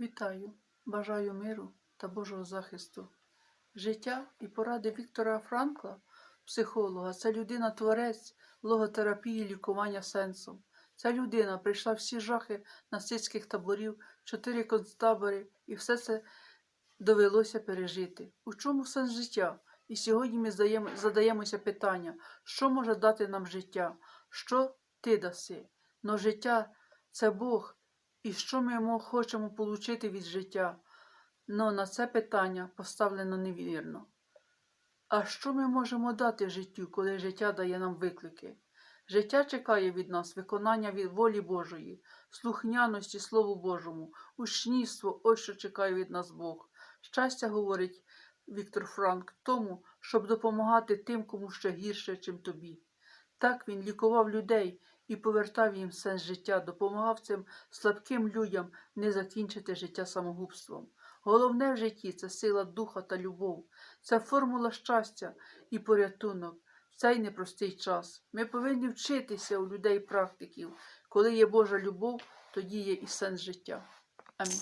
Вітаю, бажаю миру та Божого захисту. Життя і поради Віктора Франкла, психолога, це людина-творець логотерапії, лікування сенсом. Ця людина прийшла всі жахи нацистських таборів, чотири концтабори, і все це довелося пережити. У чому сенс життя? І сьогодні ми задаємося питання, що може дати нам життя, що ти даси. Но життя це Бог, і що ми мо- хочемо отримати від життя. Но на це питання поставлено невірно. А що ми можемо дати життю, коли життя дає нам виклики? Життя чекає від нас виконання від волі Божої, слухняності Слову Божому, учнівство, ось що чекає від нас Бог. Щастя, говорить Віктор Франк, тому, щоб допомагати тим, кому ще гірше, чим тобі. Так він лікував людей і повертав їм сенс життя, допомагав цим слабким людям не закінчити життя самогубством. Головне в житті це сила духа та любов, це формула щастя і порятунок в цей непростий час. Ми повинні вчитися у людей практиків. Коли є Божа любов, тоді є і сенс життя. Амінь.